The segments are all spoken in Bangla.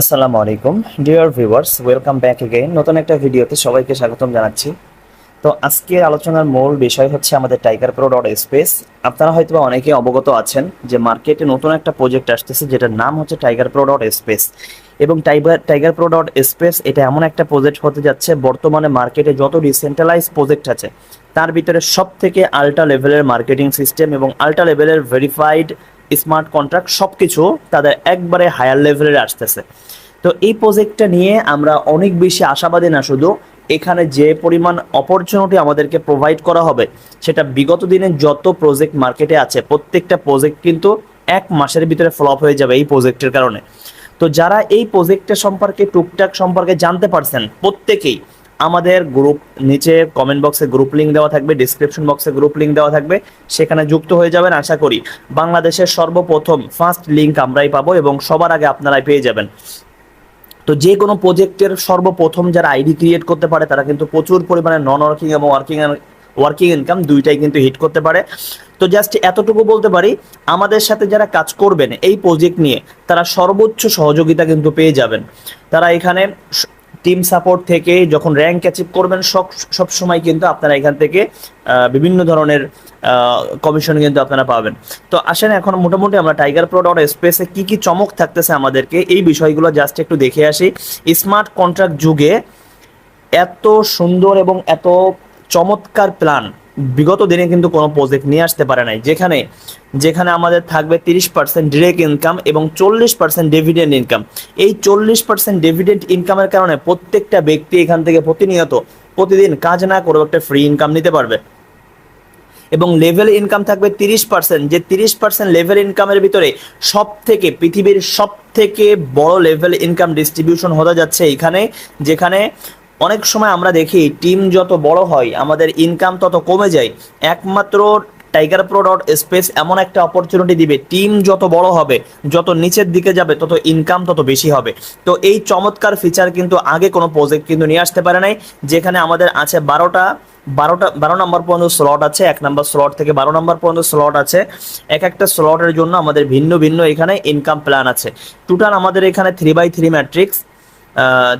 আসসালামু আলাইকুম। Dear viewers welcome back again নতুন একটা ভিডিওতে সবাইকে স্বাগতম জানাচ্ছি। তো আজকে আলোচনার মূল বিষয় হচ্ছে আমাদের টাইগার প্রো ডট স্পেস আপনারা হয়তো অনেকে অবগত আছেন যে মার্কেটে নতুন একটা প্রজেক্ট আসতেছে, যেটার নাম হচ্ছে টাইগার প্রো ডট স্পেস এবং Tiger Tiger Pro dot space এটা এমন একটা প্রজেক্ট হতে যাচ্ছে, বর্তমানে মার্কেটে যত ডিসেন্ট্রালাইজ প্রজেক্ট আছে, তার ভিতরে সব থেকে আল্ট্রা লেভেলের মার্কেটিং সিস্টেম এবং আল্ট্রা লেভেলের ভেরিফাইড স্মার্ট কন্ট্রাক্ট সব কিছু তাদের একবারে হায়ার লেভেলের আসতেছে। তো এই প্রজেক্টটা নিয়ে আমরা অনেক বেশি আশাবাদী না শুধু, এখানে যে পরিমাণ অপরচুনিটি আমাদেরকে প্রোভাইড করা হবে, সেটা বিগত দিনে যত প্রজেক্ট মার্কেটে আছে, প্রত্যেকটা প্রজেক্ট কিন্তু এক মাসের ভিতরে ফ্লপ হয়ে যাবে এই প্রজেক্টের কারণে। তো যারা এই প্রজেক্টের সম্পর্কে টুকটাক সম্পর্কে জানতে পারছেন, প্রত্যেকেই আমাদের গ্রুপ নিচে কমেন্ট বক্সে গ্রুপ লিঙ্ক দেওয়া থাকবে ডিসক্রিপশন বক্সে গ্রুপ লিঙ্ক দেওয়া থাকবে, সেখানে যুক্ত হয়ে যাবেন, আশা করি বাংলাদেশের সর্বপ্রথম ফার্স্ট লিঙ্ক আমরাই পাবো এবং সবার আগে আপনারাই পেয়ে যাবেন। তো যে কোনো প্রজেক্টের সর্বপ্রথম যারা আইডি ক্রিয়েট করতে পারে, তারা কিন্তু প্রচুর পরিমাণে নন ওয়ার্কিং এবং ওয়ার্কিং ওয়ার্কিং ইনকাম দুইটাই কিন্তু হিট করতে পারে। তো জাস্ট এতটুকু বলতে পারি, আমাদের সাথে যারা কাজ করবেন এই প্রজেক্ট নিয়ে, তারা সর্বোচ্চ সহযোগিতা কিন্তু পেয়ে যাবেন। তারা এখানে টিম সাপোর্ট থেকে যখন র্যাঙ্ক অ্যাচিভ করবেন, সব সব সময় কিন্তু আপনারা এখান থেকে বিভিন্ন ধরনের কমিশন কিন্তু আপনারা পাবেন। তো আসেন এখন মোটামুটি আমরা টাইগার প্রো ডট স্পেসে কি কি চমক থাকতেছে আমাদেরকে, এই বিষয়গুলো জাস্ট একটু দেখে আসি। স্মার্ট কন্ট্রাক্ট যুগে এত সুন্দর এবং এত চমৎকার প্ল্যান বিগত দিনে কিন্তু কোনো প্রজেক্ট নিয়ে আসতে পারে নাই। যেখানে যেখানে আমাদের থাকবে তিরিশ পার্সেন্ট ডিরেক্ট ইনকাম এবং চল্লিশ পার্সেন্ট ডিভিডেন্ড ইনকাম এই চল্লিশ পার্সেন্ট ডিভিডেন্ড ইনকামের কারণে প্রত্যেকটা ব্যক্তি এখান থেকে প্রতিনিয়ত প্রতিদিন কাজ না করেও একটা ফ্রি ইনকাম নিতে পারবে। এবং লেভেল ইনকাম থাকবে তিরিশ পার্সেন্ট যে তিরিশ পার্সেন্ট লেভেল ইনকামের ভিতরে সব থেকে পৃথিবীর সব থেকে বড় লেভেল ইনকাম ডিস্ট্রিবিউশন হতে যাচ্ছে এখানে, যেখানে অনেক সময় আমরা দেখি টিম যত বড় হয়, আমাদের ইনকাম তত কমে যায়। একমাত্র টাইগার প্রো ডট স্পেস এমন একটা অপরচুনিটি দিবে। টিম যত বড় হবে, যত নিচের দিকে যাবে, তত ইনকাম তত বেশি হবে। তো এই চমৎকার ফিচার কিন্তু আগে কোনো প্রজেক্ট কিন্তু নিয়ে আসতে পারে নাই, যেখানে আমাদের আছে বারোটা বারোটা, বারো নম্বর পর্যন্ত স্লট আছে, এক নম্বর স্লট থেকে বারো নম্বর পর্যন্ত স্লট আছে। এক একটা স্লটের জন্য আমাদের ভিন্ন ভিন্ন এখানে ইনকাম প্ল্যান আছে। টোটাল আমাদের এখানে three by three matrix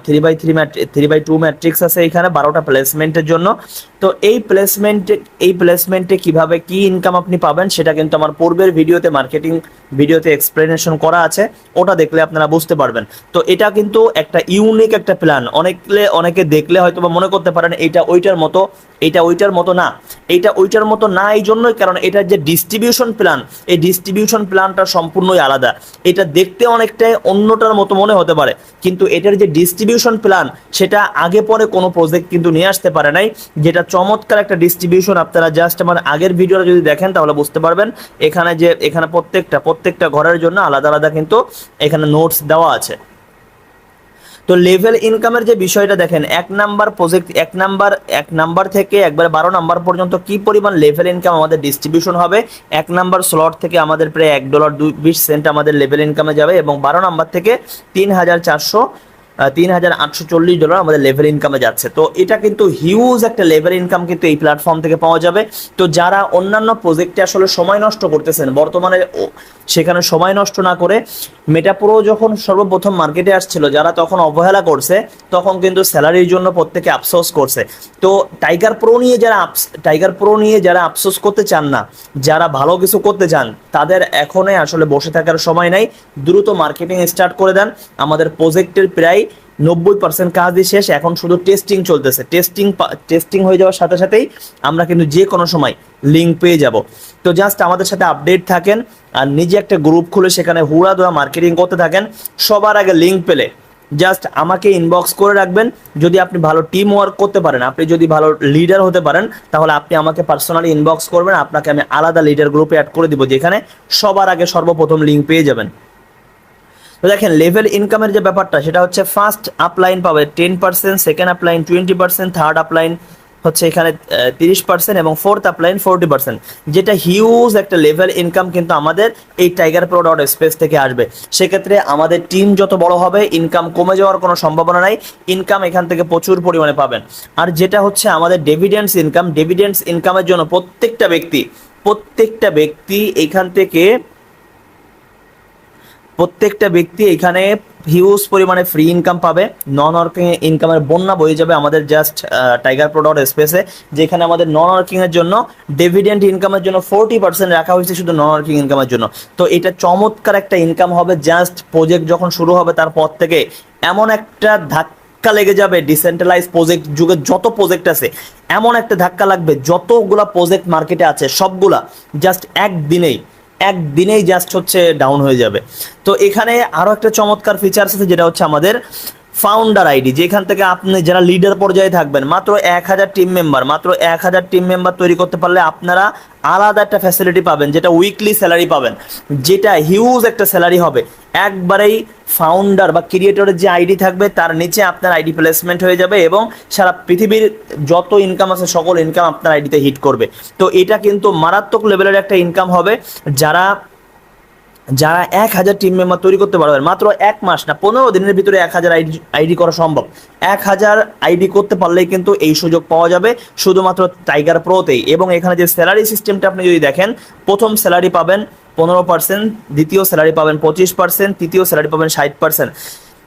three by three three by two matrix আছে এখানে, বারোটা প্লেসমেন্টের জন্য। তো এই প্লেসমেন্টে এই প্লেসমেন্টে কীভাবে কি ইনকাম আপনি পাবেন সেটা কিন্তু আমার পূর্বের ভিডিওতে মার্কেটিং ভিডিওতে এক্সপ্লেনেশন করা আছে। ওটা দেখলে আপনারা বুঝতে পারবেন। তো এটা কিন্তু একটা ইউনিক একটা প্ল্যান অনেকলে, অনেকে দেখলে হয়তো বা মনে করতে পারেন এটা ওইটার মতো এটা ওইটার মতো না। এইটা ওইটার মতো না এই জন্যই কারণ এটার যে ডিস্ট্রিবিউশন প্ল্যান এই ডিস্ট্রিবিউশন প্ল্যানটা সম্পূর্ণই আলাদা। এটা দেখতে অনেকটাই অন্যটার মতো মনে হতে পারে। কিন্তু এটার যে ডিস্ট্রিবিউশন প্ল্যান সেটা আগে পরে কোনো প্রজেক্ট কিন্তু নিয়ে আসতে পারে নাই, যেটা চমৎকার একটা ডিস্ট্রিবিউশন আপনারা জাস্ট আমার আগের ভিডিওটা যদি দেখেন তাহলে বুঝতে পারবেন। এখানে যে, এখানে প্রত্যেকটা প্রত্যেকটা ঘরের জন্য আলাদা আলাদা কিন্তু এখানে নোটস দেওয়া আছে। তো লেভেল ইনকামের যে বিষয়টা দেখেন, এক নাম্বার প্রজেক্ট এক নাম্বার এক নাম্বার থেকে একবারে বারো নাম্বার পর্যন্ত কি পরিমাণ লেভেল ইনকাম আমাদের ডিস্ট্রিবিউশন হবে? এক নাম্বার স্লট থেকে আমাদের প্রায় এক ডলার দুই বিশ সেন্ট আমাদের লেভেল ইনকামে যাবে এবং বারো নাম্বার থেকে তিন হাজার চারশো তিন হাজার আটশো চল্লিশ ডলার আমাদের লেভেল ইনকামে যাচ্ছে। তো এটা কিন্তু হিউজ একটা লেভেল ইনকাম কিন্তু এই প্ল্যাটফর্ম থেকে পাওয়া যাবে। তো যারা অন্যান্য প্রজেক্টে আসলে সময় নষ্ট করতেছেন, বর্তমানে সেখানে সময় নষ্ট না করে মেটাপ্রো যখন সর্বপ্রথম মার্কেটে আসছিল, যারা তখন অবহেলা করছে, তখন কিন্তু স্যালারির জন্য প্রত্যেকে আফসোস করছে। তো টাইগার প্রো নিয়ে যারা টাইগার প্রো নিয়ে যারা আফসোস করতে চান না, যারা ভালো কিছু করতে চান, তাদের এখনই আসলে বসে থাকার সময় নাই। দ্রুত মার্কেটিং স্টার্ট করে দেন। আমাদের প্রজেক্টের প্রায় নব্বই পার্সেন্ট কাজ কাজই শেষ, এখন শুধু টেস্টিং চলতেছে। টেস্টিং টেস্টিং হয়ে যাওয়ার সাথে সাথেই আমরা কিন্তু যে কোনো সময় লিঙ্ক পেয়ে যাব। তো জাস্ট আমাদের সাথে আপডেট থাকেন, আর নিজে একটা গ্রুপ খুলে সেখানে হুড়া ধোয়া মার্কেটিং করতে থাকেন, সবার আগে লিঙ্ক পেলে। জাস্ট আমাকে ইনবক্স করে রাখবেন। যদি আপনি ভালো টিম ওয়ার্ক করতে পারেন, আপনি যদি ভালো লিডার হতে পারেন, তাহলে আপনি আমাকে পার্সোনালি ইনবক্স করবেন। আপনাকে আমি আলাদা লিডার গ্রুপে অ্যাড করে দিব, যেখানে সবার আগে সর্বপ্রথম লিঙ্ক পেয়ে যাবেন। তো দেখেন লেভেল ইনকামের যে ব্যাপারটা, সেটা হচ্ছে ফার্স্ট আপলাইন পাবে ten percent second upline twenty percent third upline হচ্ছে এখানে তিরিশ পার্সেন্ট এবং ফোর্থ আপলাইন ফোরটি পার্সেন্ট যেটা হিউজ একটা লেভেল ইনকাম কিন্তু আমাদের এই টাইগার প্রো ডট স্পেস থেকে আসবে। সেক্ষেত্রে আমাদের টিম যত বড় হবে ইনকাম কমে যাওয়ার কোনো সম্ভাবনা নাই। ইনকাম এখান থেকে প্রচুর পরিমাণে পাবেন। আর যেটা হচ্ছে আমাদের ডেভিডেন্স ইনকাম ডেভিডেন্স ইনকামের জন্য প্রত্যেকটা ব্যক্তি প্রত্যেকটা ব্যক্তি এখান থেকে প্রত্যেকটা ব্যক্তি এখানে হিউজ পরিমাণে ফ্রি ইনকাম পাবে। নন ওয়ার্কিং ইনকামের বন্যা বয়ে যাবে আমাদের জাস্ট টাইগার প্রোডাক্ট স্পেসে যেখানে আমাদের নন ওয়ার্কিং এর জন্য ডিভিডেন্ড ইনকামের জন্য ফোরটি পার্সেন্ট রাখা হয়েছে শুধু নন ওয়ার্কিং ইনকামের জন্য। তো এটা চমৎকার একটা ইনকাম হবে জাস্ট প্রজেক্ট যখন শুরু হবে তারপর থেকে এমন একটা ধাক্কা লেগে যাবে ডিসেন্ট্রালাইজ প্রজেক্ট যুগে যত প্রজেক্ট আছে, এমন একটা ধাক্কা লাগবে, যতগুলা প্রজেক্ট মার্কেটে আছে, সবগুলা জাস্ট একদিনেই একদিনেই জাস্ট হচ্ছে ডাউন হয়ে যাবে। তো এখানে আরও একটা চমৎকার ফিচার্স আছে, যেটা হচ্ছে আমাদের ফাউন্ডার আইডি যেখান থেকে আপনি যারা লিডার পর্যায়ে থাকবেন, মাত্র এক হাজার টিম মেম্বার মাত্র এক হাজার টিম মেম্বার তৈরি করতে পারলে আপনারা আলাদা একটা ফ্যাসিলিটি পাবেন, যেটা উইকলি স্যালারি পাবেন, যেটা হিউজ একটা স্যালারি হবে। একবারেই ফাউন্ডার বা ক্রিয়েটরের যে আইডি থাকবে, তার নিচে আপনার আইডি প্লেসমেন্ট হয়ে যাবে এবং সারা পৃথিবীর যত ইনকাম আছে, সকল ইনকাম আপনার আইডিতে হিট করবে। তো এটা কিন্তু মারাত্মক লেভেলের একটা ইনকাম হবে। যারা যারা এক হাজার টিম মেম্বার তৈরি করতে পারবেন মাত্র এক মাস না, পনেরো দিনের ভিতরে এক হাজার আইডি আইডি করা সম্ভব। এক হাজার আইডি করতে পারলেই কিন্তু এই সুযোগ পাওয়া যাবে শুধুমাত্র টাইগার প্রোতেই এবং এখানে যে স্যালারি সিস্টেমটা আপনি যদি দেখেন, প্রথম স্যালারি পাবেন পনেরো পার্সেন্ট দ্বিতীয় স্যালারি পাবেন পঁচিশ পার্সেন্ট তৃতীয় স্যালারি পাবেন ষাট পার্সেন্ট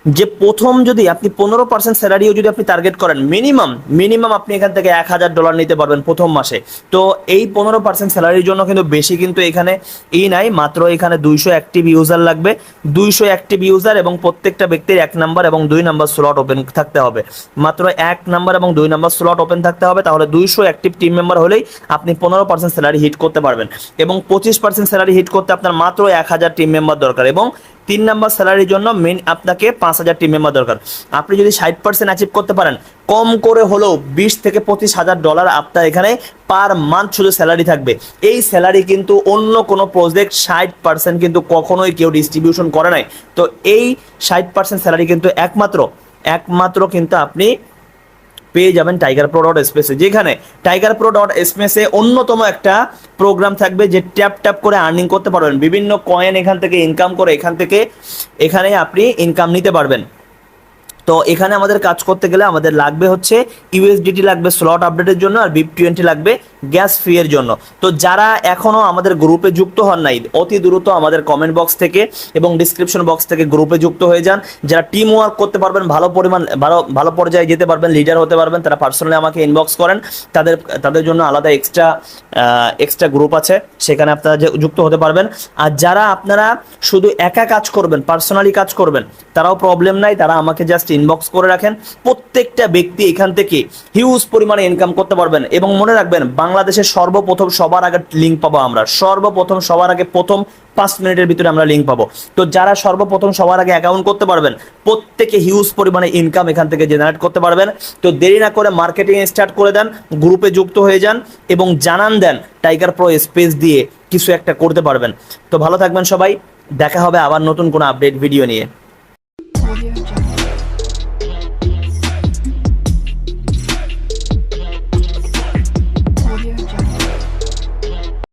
যে প্রথম যদি আপনি পনেরো পার্সেন্ট স্যালারিও যদি আপনি টার্গেট করেন মিনিমাম মিনিমাম আপনি এখান থেকে এক হাজার ডলার নিতে পারবেন প্রথম মাসে। তো এই পনেরো পার্সেন্ট স্যালারির জন্য কিন্তু বেশি কিন্তু এখানে ই নাই, মাত্র এখানে দুইশো অ্যাক্টিভ ইউজার লাগবে। দুইশো অ্যাক্টিভ ইউজার এবং প্রত্যেকটা ব্যক্তির এক নাম্বার এবং দুই নাম্বার স্লট ওপেন থাকতে হবে। মাত্র এক নাম্বার এবং দুই নাম্বার স্লট ওপেন থাকতে হবে, তাহলে দুইশো অ্যাক্টিভ টিম মেম্বার হলেই আপনি পনেরো পার্সেন্ট স্যালারি হিট করতে পারবেন। এবং পঁচিশ পার্সেন্ট স্যালারি হিট করতে আপনার মাত্র এক হাজার টিম মেম্বার দরকার এবং তিন নাম্বার স্যালারির জন্য মেন আপনাকে পাঁচ হাজার টিম মেম্বার দরকার। আপনি যদি ষাট পার্সেন্ট অ্যাচিভ করতে পারেন, কম করে হলেও বিশ থেকে পঁচিশ হাজার ডলার আপনার এখানে পার মান্থ শুধু স্যালারি থাকবে। এই স্যালারি কিন্তু অন্য কোনো প্রজেক্ট ষাট পার্সেন্ট কিন্তু কখনোই কেউ ডিস্ট্রিবিউশন করে নাই। তো এই ষাট পার্সেন্ট স্যালারি কিন্তু একমাত্র একমাত্র কিন্তু আপনি পেয়ে যাবেন টাইগার প্রো ডট স্পেসে যেখানে টাইগার প্রো ডট স্পেসে অন্যতম একটা প্রোগ্রাম থাকবে যে ট্যাপ ট্যাপ করে আর্নিং করতে পারবেন। বিভিন্ন কয়েন এখান থেকে ইনকাম করে এখান থেকে এখানে আপনি ইনকাম নিতে পারবেন। তো এখানে আমাদের কাজ করতে গেলে আমাদের লাগবে হচ্ছে ইউএসডিটি লাগবে স্লট আপডেটের জন্য আর বিপ টোয়েন্টি লাগবে গ্যাস ফ্রি এর জন্য। তো যারা এখনও আমাদের গ্রুপে যুক্ত হন নাই, অতি দ্রুত আমাদের কমেন্ট বক্স থেকে এবং ডিসক্রিপশন বক্স থেকে গ্রুপে যুক্ত হয়ে যান। যারা টিম ওয়ার্ক করতে পারবেন, ভালো পরিমাণ, ভালো ভালো পর্যায়ে যেতে পারবেন লিডার হতে পারবেন, তারা পার্সোনালি আমাকে ইনবক্স করেন। তাদের তাদের জন্য আলাদা এক্সট্রা এক্সট্রা গ্রুপ আছে, সেখানে আপনারা যুক্ত হতে পারবেন। আর যারা আপনারা শুধু একা কাজ করবেন পার্সোনালি কাজ করবেন, তারাও প্রবলেম নাই, তারা আমাকে জাস্ট ইনবক্স করে রাখেন, প্রত্যেকটা ব্যক্তি এখান থেকে হিউজ পরিমাণে ইনকাম করতে পারবেন এবং মনে রাখবেন বাংলাদেশের সর্বপ্রথম সবার আগে লিঙ্ক পাবো আমরা। সর্বপ্রথম সবার আগে প্রথম পাঁচ মিনিটের ভিতরে আমরা লিঙ্ক পাবো। তো যারা সর্বপ্রথম সবার আগে অ্যাকাউন্ট করতে পারবেন, প্রত্যেকে হিউজ পরিমাণে ইনকাম এখান থেকে জেনারেট করতে পারবেন। তো দেরি না করে মার্কেটিং স্টার্ট করে দেন গ্রুপে যুক্ত হয়ে যান এবং জানান দেন টাইগার প্রো স্পেস দিয়ে কিছু একটা করতে পারবেন। তো ভালো থাকবেন সবাই, দেখা হবে আবার নতুন কোনো আপডেট ভিডিও নিয়ে.